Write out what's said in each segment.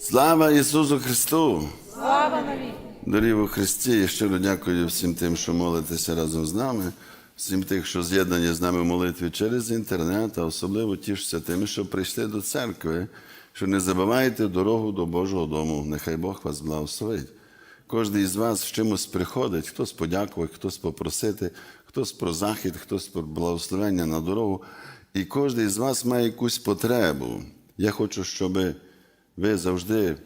Слава Ісусу Христу! Слава навіки! Дорогі у Христі, я щиро дякую всім тим, що молитеся разом з нами, всім тим, що з'єднані з нами в молитві через інтернет, а особливо тішуся тим, що прийшли до церкви, що не забувайте дорогу до Божого дому. Нехай Бог вас благословить. Кожен із вас з чимось приходить, хтось подякувати, хтось попросити, хтось про захід, хтось про благословення на дорогу. І кожен із вас має якусь потребу. Я хочу, щоб ви завжди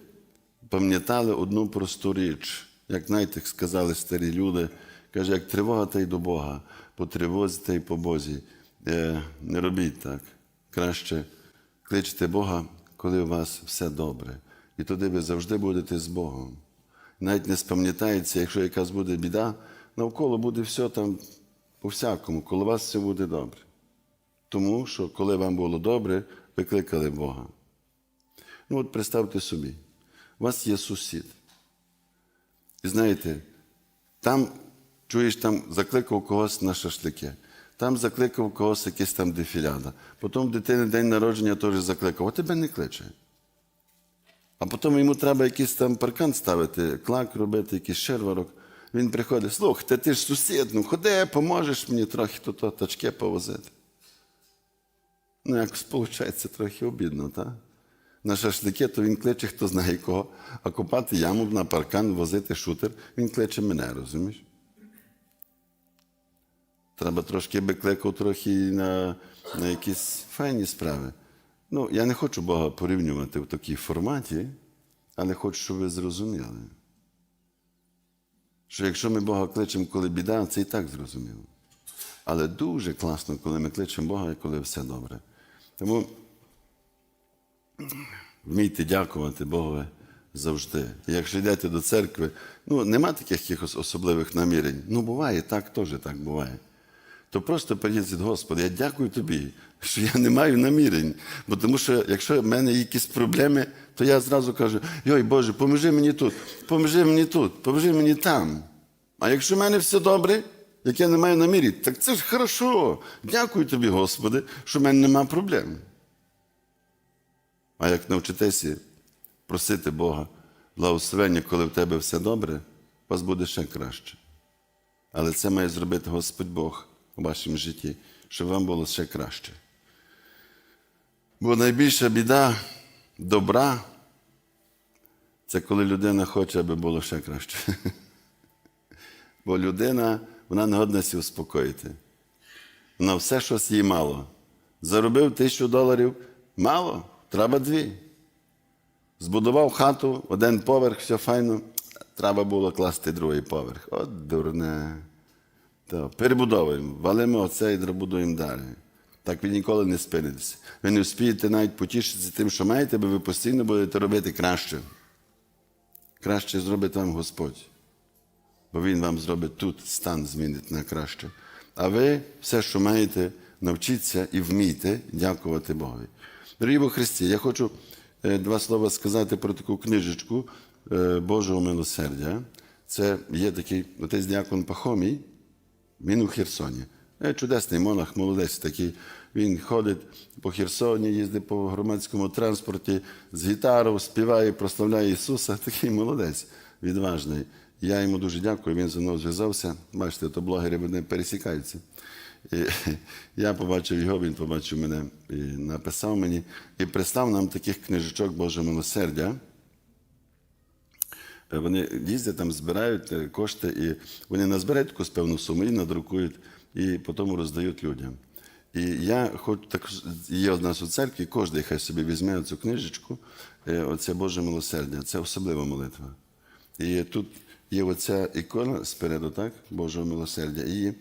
пам'ятали одну просту річ, як знаєте, сказали старі люди, каже, як тривога, та й до Бога, по тривозі та й по Бозі. Е, не робіть так. Краще кличте Бога, коли у вас все добре. І тоді ви завжди будете з Богом. Навіть не спам'ятається, якщо якась буде біда, навколо буде все там по-всякому, коло вас все буде добре. Тому що, коли вам було добре, ви кликали Бога. Ну, от представте собі, у вас є сусід. І знаєте, там, чуєш, там закликав когось на шашлики, там закликав когось якесь там дефіляда. Потім дитини день народження теж закликав, а тебе не кличе. А потім йому треба якийсь там паркан ставити, клак робити, якийсь шерварок. Він приходить, слухайте, ти ж сусід, ну ходи, поможеш мені трохи тут тачки повозити. Ну, якось виходить трохи обідно, так? На шашлики, то він кличе, хто знає кого, а копати яму на паркан, возити шутер, він кличе мене, розумієш? Треба трошки би кликав трохи на, на якісь файні справи. Ну, я не хочу Бога порівнювати в такій форматі, але хочу, щоб ви зрозуміли. Що якщо ми Бога кличемо, коли біда, це і так зрозуміло. Але дуже класно, коли ми кличемо Бога коли все добре. Тому вмійте дякувати Богові завжди. Якщо йдете до церкви, ну нема таких якихось особливих намірень. Ну, буває, так теж так буває. То просто прийдіть від Господа, я дякую тобі, що я не маю намірень. Бо тому що якщо в мене якісь проблеми, то я зразу кажу: Йой Боже, поможи мені тут, поможи мені тут, поможи мені там. А якщо в мене все добре, як я не маю намірі, так це ж хорошо. Дякую тобі, Господи, що в мене нема проблем. А як навчитеся просити Бога благословення, коли в тебе все добре, у вас буде ще краще. Але це має зробити Господь Бог у вашому житті, щоб вам було ще краще. Бо найбільша біда добра це коли людина хоче, аби було ще краще. Бо людина, вона не годна сі успокоїти. Вона все щось їй мало. Заробив тисячу доларів мало, треба дві. Збудував хату, один поверх, все файно, треба було класти другий поверх. От дурне. То, перебудовуємо, валимо оце і добудуємо далі. Так ви ніколи не спинитеся. Ви не вспієте навіть потішитися тим, що маєте, бо ви постійно будете робити краще. Краще зробить вам Господь. Бо Він вам зробить тут стан змінить на краще. А ви все, що маєте, навчіться і вмійте дякувати Богові. Дорогі во Христі, я хочу е, два слова сказати про таку книжечку е, Божого милосердя. Це є такий отець Діакон Пахомій, він у Херсоні. Е, Чудесний монах, молодець такий. Він ходить по Херсоні, їздить по громадському транспорті з гітарою, співає, прославляє Ісуса. Такий молодець, відважний. Я йому дуже дякую, він зі мною зв'язався. Бачите, то блогери вони пересікаються. І я побачив його, він побачив мене і написав мені і прислав нам таких книжечок Боже милосердя. Е, Вони їздять там, збирають е, кошти, і вони назбирають якусь певну суму і надрукують, і потім роздають людям. І я хочу також є у нас у церкві, кожен хай собі візьме цю книжечку, е, оце Боже милосердя, це особлива молитва. І тут є оця ікона спереду, так, Божого милосердя. І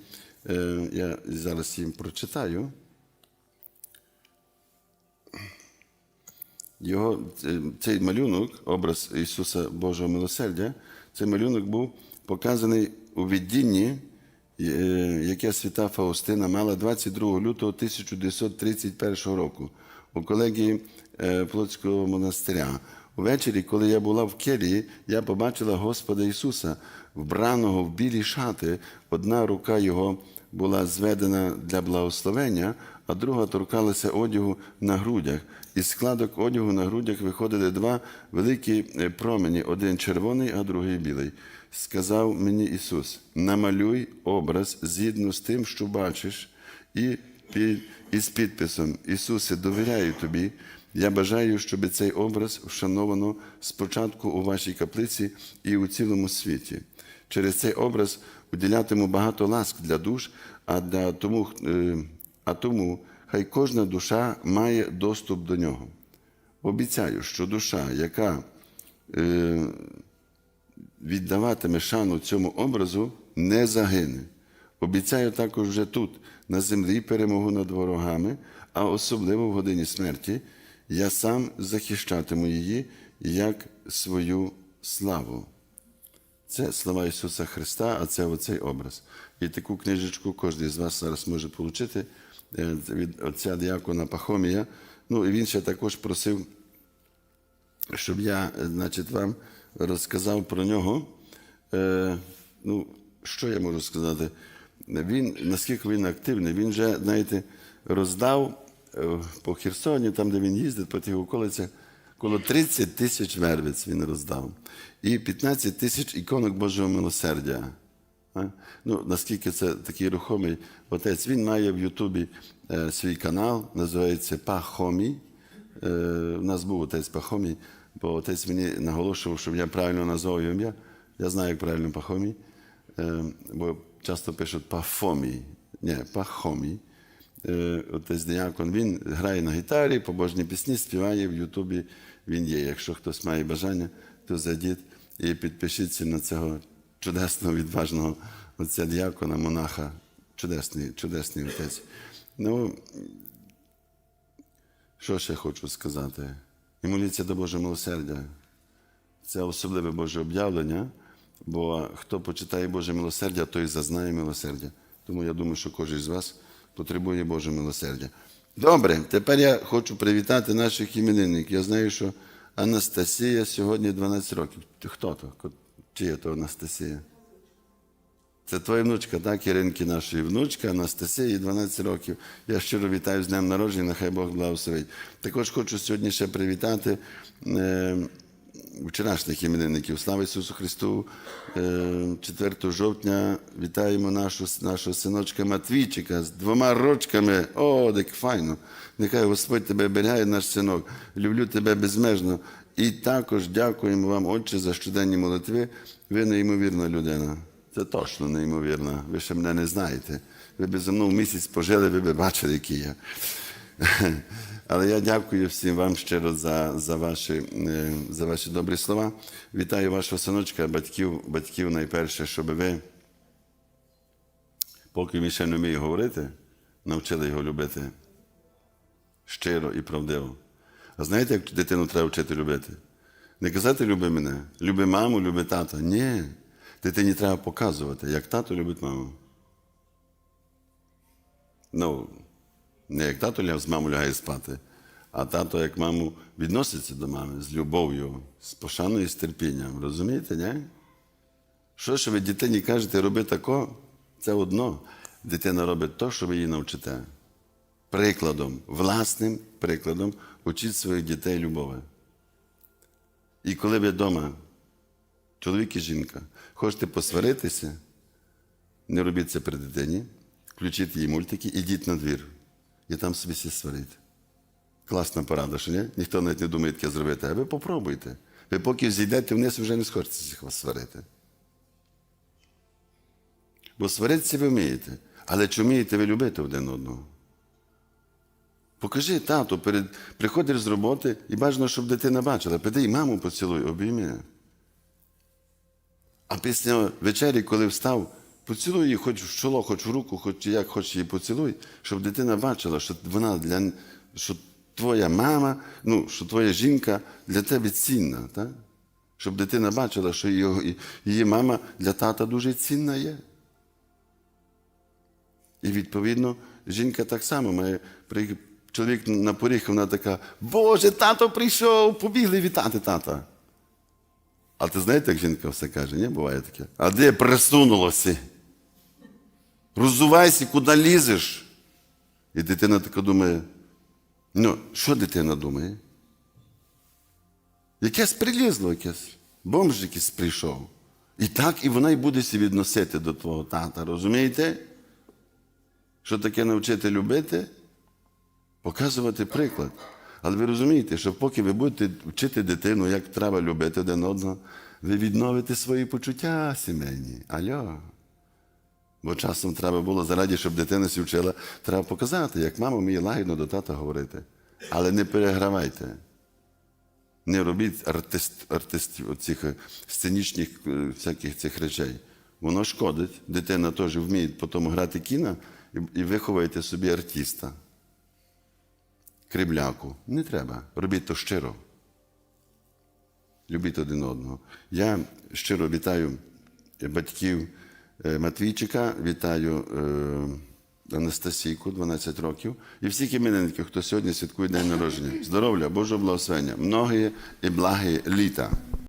я зараз їм прочитаю. Його, е, цей малюнок, образ Ісуса Божого милосердя, цей малюнок був показаний у віддінні, е, яке свята Фаустина мала 22 лютого 1931 року у колегії е, Плотського монастиря. Увечері, коли я була в келії, я побачила Господа Ісуса, вбраного в білі шати. Одна рука його була зведена для благословення, а друга торкалася одягу на грудях. Із складок одягу на грудях виходили два великі е, промені, один червоний, а другий білий. Сказав мені Ісус: намалюй образ згідно з тим, що бачиш, і під, із підписом Ісусе, довіряю тобі. Я бажаю, щоб цей образ вшановано спочатку у вашій каплиці і у цілому світі. Через цей образ уділятиму багато ласк для душ, а, для тому, е, а тому хай кожна душа має доступ до нього. Обіцяю, що душа, яка е, віддаватиме шану цьому образу, не загине. Обіцяю також вже тут, на землі, перемогу над ворогами, а особливо в годині смерті, я сам захищатиму її як свою славу. Це слова Ісуса Христа, а це оцей образ. І таку книжечку кожен з вас зараз може отримати від отця діакона Пахомія. Ну і він ще також просив, щоб я, е, значить, вам розказав про нього. Е, ну, що я можу сказати? Він, наскільки він активний, він вже, знаєте, роздав е, по Херсоні, там, де він їздить, по тих околицях, коло 30 тисяч вервиць він роздав. І 15 тисяч іконок Божого милосердя. Ну, наскільки це такий рухомий отець, він має в Ютубі е, свій канал, називається Пахомі. Е, у нас був отець Пахомій, бо отець мені наголошував, щоб я правильно назвав його ім'я. Я знаю, як правильно Пахомій, е, бо часто пишуть Пафомій. Ні, Пахомій. Е, отець Діакон, він грає на гітарі, побожні пісні, співає в Ютубі. Він є. Якщо хтось має бажання, то зайдіть і підпишіться на цього чудесного, відважного отця діакона, монаха. Чудесний, чудесний отець. Ну, що ще хочу сказати? І моліться до Божого милосердя. Це особливе Боже об'явлення, бо хто почитає Боже милосердя, той зазнає милосердя. Тому я думаю, що кожен з вас потребує Боже милосердя. Добре, тепер я хочу привітати наших іменинників. Я знаю, що Анастасія сьогодні 12 років. Хто то? Чия то Анастасія? Це твоя внучка, так, Іринки, нашої внучка, Анастасія, їй 12 років. Я щиро вітаю з днем народження, нехай Бог благословить. Також хочу сьогодні ще привітати е, вчорашніх іменинників. Слава Ісусу Христу! Е, 4 жовтня вітаємо нашу, нашого синочка Матвійчика з двома рочками. О, так файно! Нехай Господь тебе берегає, наш синок. Люблю тебе безмежно. І також дякуємо вам, Отче, за щоденні молитви. Ви неймовірна людина. Це точно неймовірно. Ви ще мене не знаєте. Ви б зі мною місяць пожили, ви б бачили, який я. Але я дякую всім вам щиро за, за, ваші, е, за ваші добрі слова. Вітаю вашого синочка, батьків, батьків найперше, щоб ви, поки він ще не вміє говорити, навчили його любити щиро і правдиво. А знаєте, як дитину треба вчити любити? Не казати люби мене, люби маму, люби тата. Ні. Дитині треба показувати, як тато любить маму. Ну, не як тато з мамою лягає спати, а тато, як маму, відноситься до мами з любов'ю, з пошаною і з терпінням. Розумієте, ні? Що ж ви дитині кажете, роби тако, це одно. Дитина робить то, що ви її навчите. Прикладом, власним прикладом учіть своїх дітей любові. І коли ви вдома, чоловік і жінка, хочете посваритися, не робіть це при дитині, включіть їй мультики, ідіть на двір. І там собі всі сварити. Класна порада, що ні? Ніхто навіть не думає таке зробити, а ви попробуйте. Ви поки зійдете вниз, вже не схочеться вас сварити. Бо сваритися ви вмієте. Але чи вмієте ви любити один одного? Покажи тату, перед... приходиш з роботи і бажано, щоб дитина бачила. Піди і маму поцілуй, обійми. А після вечері, коли встав, поцілуй її хоч в чоло, хоч в руку, хоч як хоч її поцілуй, щоб дитина бачила, що вона для що твоя мама, ну, що твоя жінка для тебе цінна. Так? Щоб дитина бачила, що її, її мама для тата дуже цінна є. І відповідно, жінка так само має чоловік на поріг, вона така, Боже, тато прийшов, побігли вітати тата. А ти знаєте, як жінка все каже? Ні, буває таке. А де присунулося? Розувайся, куди лізеш. І дитина така думає: ну, що дитина думає? Якесь прилізло, якесь, бомж якийсь прийшов. І так і вона й буде себе відносити до твого тата, розумієте? Що таке навчити любити? Показувати приклад. Але ви розумієте, що поки ви будете вчити дитину, як треба любити один одного, ви відновите свої почуття сімейні. Альо. Бо часом треба було заради, щоб дитина сі вчила, треба показати, як мама вміє лагідно до тата говорити. Але не перегравайте. Не робіть артист, артистів оцих е, сценічних е, всяких цих речей. Воно шкодить. Дитина теж вміє потім грати кіно і, і виховуєте собі артиста. Кривляку. Не треба. Робіть то щиро. Любіть один одного. Я щиро вітаю батьків е, Матвійчика, вітаю е, Анастасійку, 12 років, і всіх іменинників, хто сьогодні святкує день народження. Здоров'я, Божого благословення, многі і благі літа.